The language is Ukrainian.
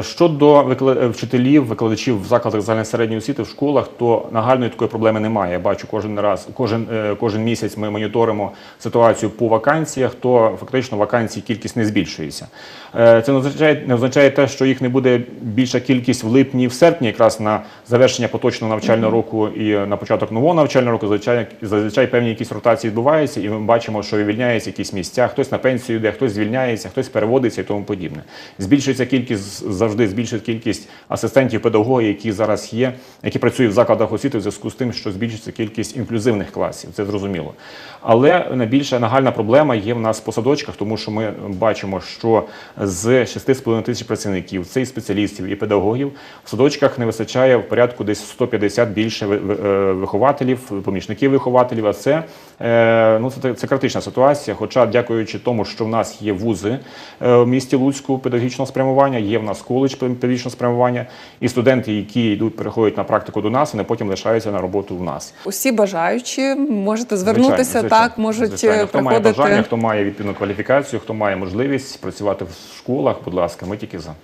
Щодо викла- вчителів, викладачів в закладах загальної середньої освіти в школах, то нагальної такої проблеми немає. Я бачу кожен раз, кожен, е, кожен місяць ми моніторимо ситуацію по вакансіях, то фактично вакансій кількість не збільшується. Е, Це не означає, не означає те, що їх не буде більша кількість в липні, в серпні, якраз на завершення поточного навчального року і на початок нового навчального року. Зазвичай, зазвичай певні якісь ротації відбуваються, і ми бачимо, що вивільняються якісь місця, хтось на пенсію йде, хтось звільняється, хтось переводиться і тому подібне. Збільшується кількість завжди збільшується кількість асистентів педагогів, які зараз є, які працюють в закладах освіти в зв'язку з тим, що збільшується кількість інклюзивних класів. Це зрозуміло. Але найбільша нагальна проблема є в нас по садочках, тому що ми бачимо, що з 6,5 тисяч працівників, це і спеціалістів, і педагогів, в садочках не вистачає в порядку десь 150 більше е, вихователів, помічників вихователів. А це, е, ну, це, це критична ситуація. Хоча, дякуючи тому, що в нас є вузи е, в місті Луцьку педагогічного спрямування, є в нас коледж педагогічного спрямування, і студенти, які йдуть, переходять на практику до нас, вони потім лишаються на роботу в нас. Усі бажаючі можете звернутися, Звичайно, так можуть звичайно. Хто має бажання, хто має відповідну кваліфікацію, хто має можливість працювати в школах, будь ласка, ми тільки за.